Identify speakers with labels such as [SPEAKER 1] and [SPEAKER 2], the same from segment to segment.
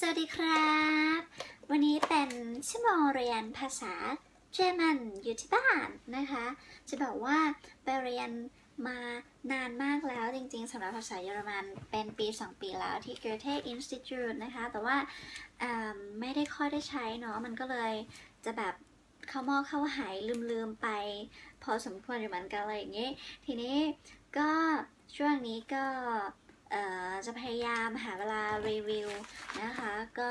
[SPEAKER 1] สวัสดีครับ วันนี้เป็นชั่วโมงเรียนภาษาเยอรมันอยู่ที่บ้านนะคะ จะบอกว่าไปเรียนมานานมากแล้วจริงๆสำหรับภาษาเยอรมันเป็นปี 2 ปีแล้วที่ Goethe Institute นะคะ แต่ว่าไม่ได้ค่อยได้ใช้เนาะมันก็เลยจะแบบเข้ามอเข้าหายลืมๆไป พอสมควรอยู่เหมือนกันอะไรอย่างงี้ ทีนี้ก็ช่วงนี้ก็ จะพยายามหาเวลารีวิวนะคะ ก็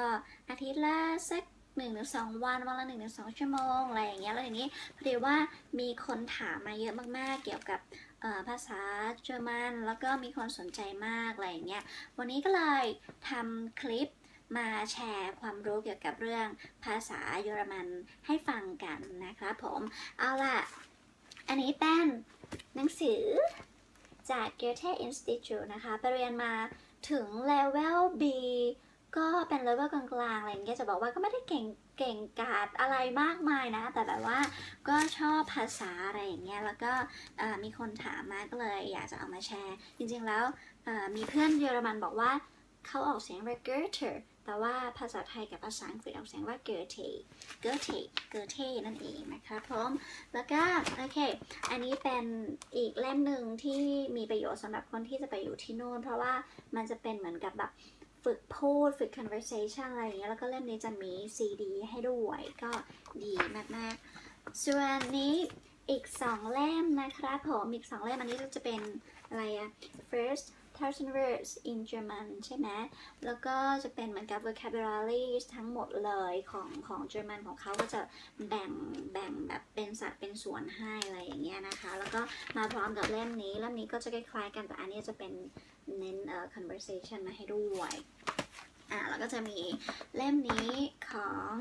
[SPEAKER 1] อาทิตย์ละสักหนึ่งถึงสองวันวันละหนึ่งถึงสองชั่วโมงอะไรอย่างเงี้ยแล้วอย่างนี้พอดีว่ามีคนถามมาเยอะมากๆ เกี่ยวกับภาษาเยอรมันแล้วก็มีคนสนใจมากอะไรอย่างเงี้ยวันนี้ก็เลยทำคลิปมาแชร์ความรู้เกี่ยวกับเรื่องภาษาเยอรมันให้ฟังกันนะครับผมเอาล่ะ อันนี้เป็นหนังสือ จาก Goethe Institute นะคะ ไปเรียนมาถึง level B ก็เป็น level กลางๆอะไรอย่างเงี้ยจะบอกว่าก็ไม่ได้เก่งเก่งกาจอะไรมากมายนะ แต่แบบว่าก็ชอบภาษาอะไรอย่างเงี้ยแล้วก็มีคนถามมาก็เลยอยากจะเอามาแชร์ จริงๆแล้วมีเพื่อนเยอรมันบอกว่าเขาออกเสียงว่า Goethe แต่ว่าภาษาไทยกับภาษาอังกฤษออกเสียงว่า Goethe Goethe Goethe นั่นเองนะครับผมแล้วก็โอเค อันนี้เป็นอีกเล่มหนึ่งที่มีประโยชน์สำหรับคนที่จะไปอยู่ที่นู่น เพราะว่ามันจะเป็นเหมือนกับแบบฝึกพูดฝึก conversation อะไรอย่างเงี้ย แล้วก็เล่มนี้จะมี CD ให้ด้วยก็ดีมากๆ ส่วนนี้อีกสองเล่มนะครับผมอีกสองเล่มอันนี้ก็จะเป็นอะไรอะ first thousand words in German ใช่ไหม แล้วก็จะเป็นเหมือนกับ vocabulary ทั้งหมดเลยของของเยอรมันของเขาก็จะแบ่งแบ่งแบบเป็นสัดเป็นส่วนให้อะไรอย่างเงี้ยนะคะ แล้วก็มาพร้อมกับเล่มนี้ เล่มนี้ก็จะคล้ายๆกัน แต่อันนี้จะเป็นเน้นเอ่อ conversation มาให้ด้วย อ่าแล้วก็จะมีเล่มนี้ของ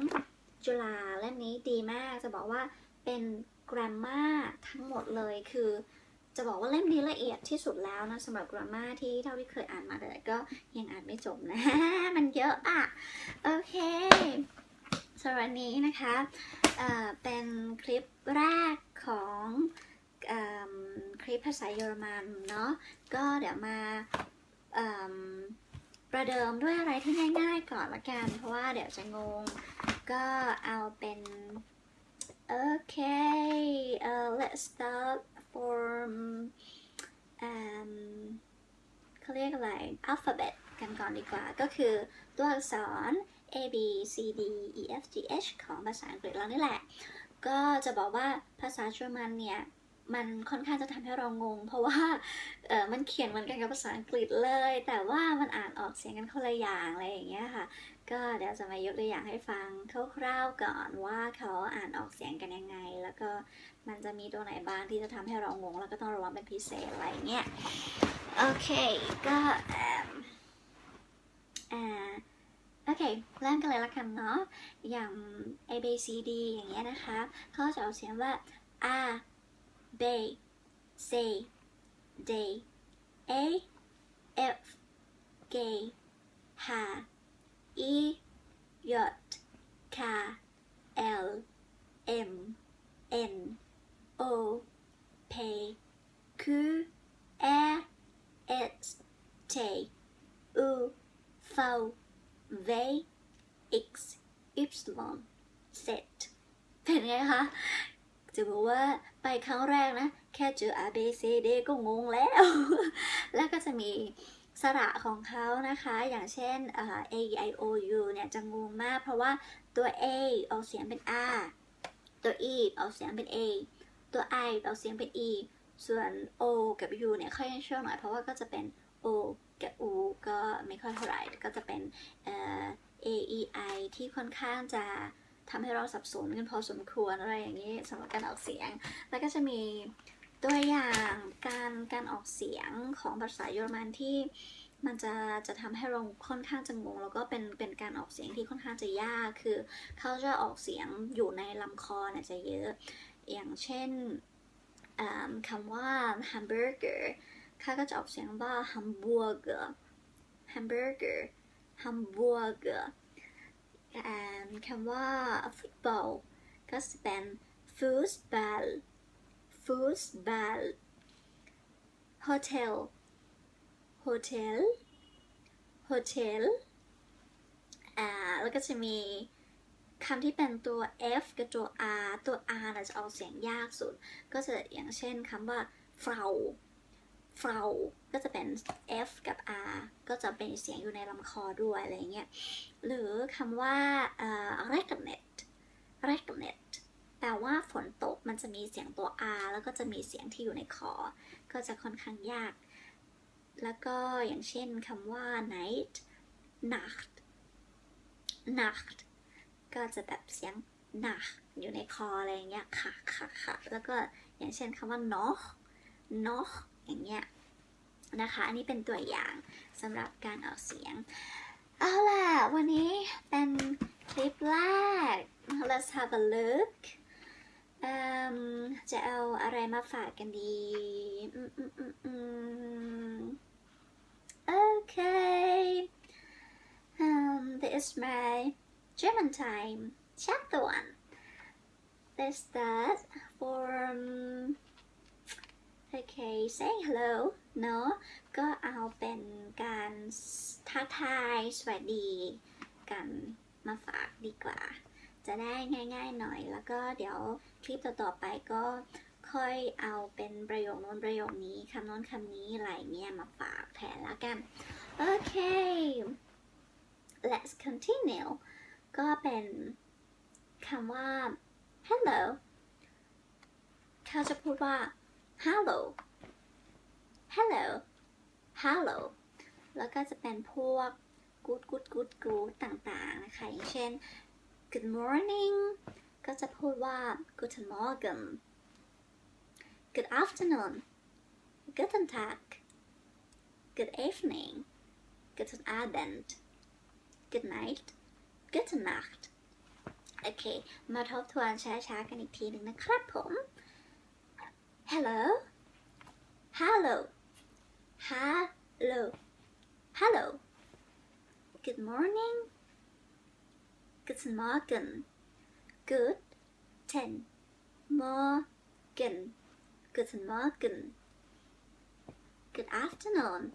[SPEAKER 1] จุฬาเล่มนี้ดีมาก จะบอกว่าเป็น grammar ทั้งหมดเลยคือ จะบอกว่าเล่มนี้ละเอียดที่สุดแล้วนะสำหรับ grammar ที่เท่าที่เคยอ่านมาแต่ก็ยังอ่านไม่จบนะ มันเยอะอะ โอเคสำหรับวันนี้นะคะเเป็นคลิปแรกของอคลิปภาษาเยอรมันเนาะก็เดี๋ยวมาประเดิมด้วยอะไรที่ง่ายๆก่อนละกัน เพราะว่าเดี๋ยวจะงง ก็เอาเป็นโอเค let's start from อืมเขาเรียกอะไร alphabet กันก่อนดีกว่า ก็คือตัวอักษร A B C D E F G H ของภาษาอังกฤษเรานี่แหละ ก็จะบอกว่าภาษาเยอรมันเนี่ย มันค่อนข้างจะทำให้เรางง เพราะว่าเออมันเขียนเหมือนกันกับภาษาอังกฤษเลย แต่ว่ามันอ่านออกเสียงกันคนละอย่างอะไรอย่างเงี้ยค่ะ ก็เดี๋ยวจะมายกตัวอย่างให้ฟังคร่าวๆก่อนว่าเขาอ่านออกเสียงกันยังไง แล้วก็มันจะมีตัวไหนบ้างที่จะทำให้เรางง แล้วก็ต้องระวังเป็นพิเศษอะไรเงี้ยโอเคก็เอิ่มอ่าโอเค เริ่มกันเลยละกันเนาะอย่าง A B C D อย่างเงี้ยนะคะเขาจะออกเสียงว่า A B C D A F G H I J K L M N O P Q R S T U V V X Y Z เป็นไงคะ จะบอกว่าไปครั้งแรกนะ แค่เจอ A B C D ก็งงแล้ว แล้วก็จะมีสระของเขานะคะ อย่างเช่นเอ่อ A I O U เนี่ยจะงงมากเพราะว่าตัว A ออกเสียงเป็น R ตัว E ออกเสียงเป็น A ตัว I ออกเสียงเป็น E ส่วน O กับ U เนี่ยค่อยเชื่อหน่อยเพราะว่าก็จะเป็น O กับ U ก็ไม่ค่อยเท่าไหร่ก็จะเป็นเอ่อ A E I ที่ค่อนข้างจะ ทำให้เราสับสนกันพอสมควรอะไรอย่างนี้สำหรับการออกเสียง แล้วก็จะมีตัวอย่างการการออกเสียงของภาษาเยอรมันที่มันจะจะทำให้เราค่อนข้างจะงงแล้วก็เป็นเป็นการออกเสียงที่ค่อนข้างจะยากคือเขาจะออกเสียงอยู่ในลำคอเนี่ยจะเยอะ อย่างเช่นคำว่า hamburger เขาก็จะออกเสียงว่า hamburger hamburger hamburger อ่า คำว่า football ก็จะเป็น football football hotel hotel hotel แล้วก็จะมีคำที่เป็นตัว F กับตัว R ตัว R น่ะจะออกเสียงยากสุด ก็จะอย่างเช่นคำว่า Frau Frau ก็จะเป็น F กับ R ก็จะเป็นเสียงอยู่ในลำคอด้วยอะไรเงี้ย หรือคำว่า regnet regnet แปลว่าฝนตกมันจะมีเสียงตัว R แล้วก็จะมีเสียงที่อยู่ในคอ ก็จะค่อนข้างยาก แล้วก็อย่างเช่นคำว่า night nacht nacht ก็จะแบบเสียง nach อยู่ในคออะไรเงี้ยค่ะค่ะค่ะแล้วก็อย่างเช่นคำว่า noch noch อย่างเงี้ยนะคะ อันนี้เป็นตัวอย่างสำหรับการออกเสียง เอาล่ะ วันนี้เป็นคลิปแรก let's have a look จะเอาอะไรมาฝากกันดีโอเค this is my German time chapter one let's start for let's start from okay say hello เนาะก็เอาเป็นการทักทายสวัสดีกันมาฝากดีกว่า จะได้ง่ายๆหน่อยแล้วก็เดี๋ยวคลิปต่อๆไปก็ค่อยเอาเป็นประโยคน้นประโยคนี้คำน้นคำนี้อะไรเงี้ยมาฝากแทนแล้วกันโอเค let's continue ก็เป็นคำว่า hello เขาจะพูดว่า hello hello hello แล้วก็จะเป็นพวก good good good good ต่างๆ นะคะ อย่างเช่น good morning ก็จะพูดว่า guten morgen good afternoon guten tag good evening guten abend good night guten nacht โอเค มาทบทวนช้าๆ กันอีกทีหนึ่งนะครับผม hello? Hello? Hello? Hello? Good morning. Guten morgen good ten morgen guten morgen good afternoon.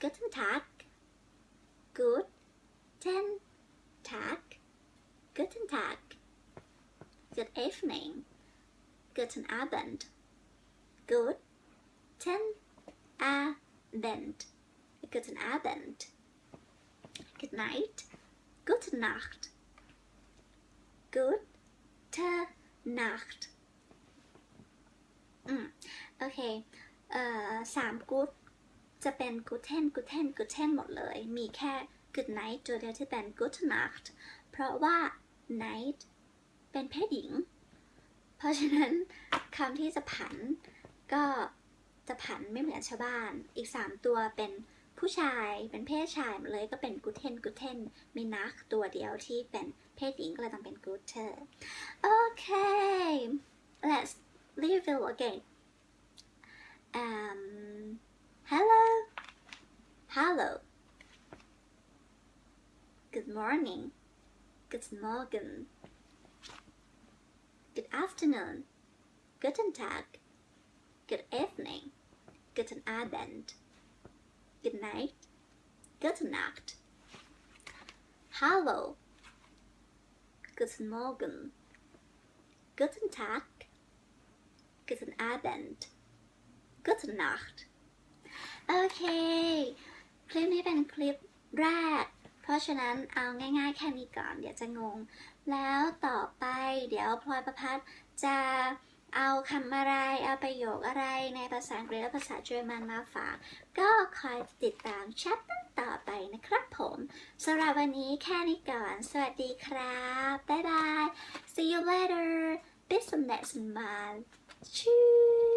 [SPEAKER 1] Guten tag good ten tag guten tag good evening. Guten abend good ten abend guten abend good night gute nacht gute nacht อืมโอเค เอ่อสามกูดจะเป็นกูเทนกูเทนกูเทนหมดเลย มีแค่ good night ตัวเดียวที่เป็น good nacht เพราะว่า night เป็นเพศหญิง เพราะฉะนั้นคำที่จะผัน ก็จะผันไม่เหมือนชาวบ้าน อีก 3 ตัวเป็นผู้ชายเป็นเพศชายหมดเลยก็เป็นกูเทนกูเทนมีนักตัวเดียวที่เป็นเพศหญิงก็เลยต้องเป็นกูเทอร์โอเค let's review again um hello hello good morning good morning good afternoon guten tag good evening guten abend good night gute nacht hallo guten morgen guten tag guten abend gute nacht โอเค คลิปนี้เป็นคลิปแรก เพราะฉะนั้นเอาง่ายๆแค่นี้ก่อน เดี๋ยวจะงง แล้วต่อไปเดี๋ยวพลอยประพัฒน์จะ เอาคำอะไร เอาประโยคอะไรในภาษาอังกฤษและภาษาเยอรมันมาฝาก ก็คอยติดตามแชทต่อไปนะครับผมสำหรับวันนี้แค่นี้ก่อน สวัสดีครับ บ๊ายบาย see you later bis zum nächsten Mal tschüss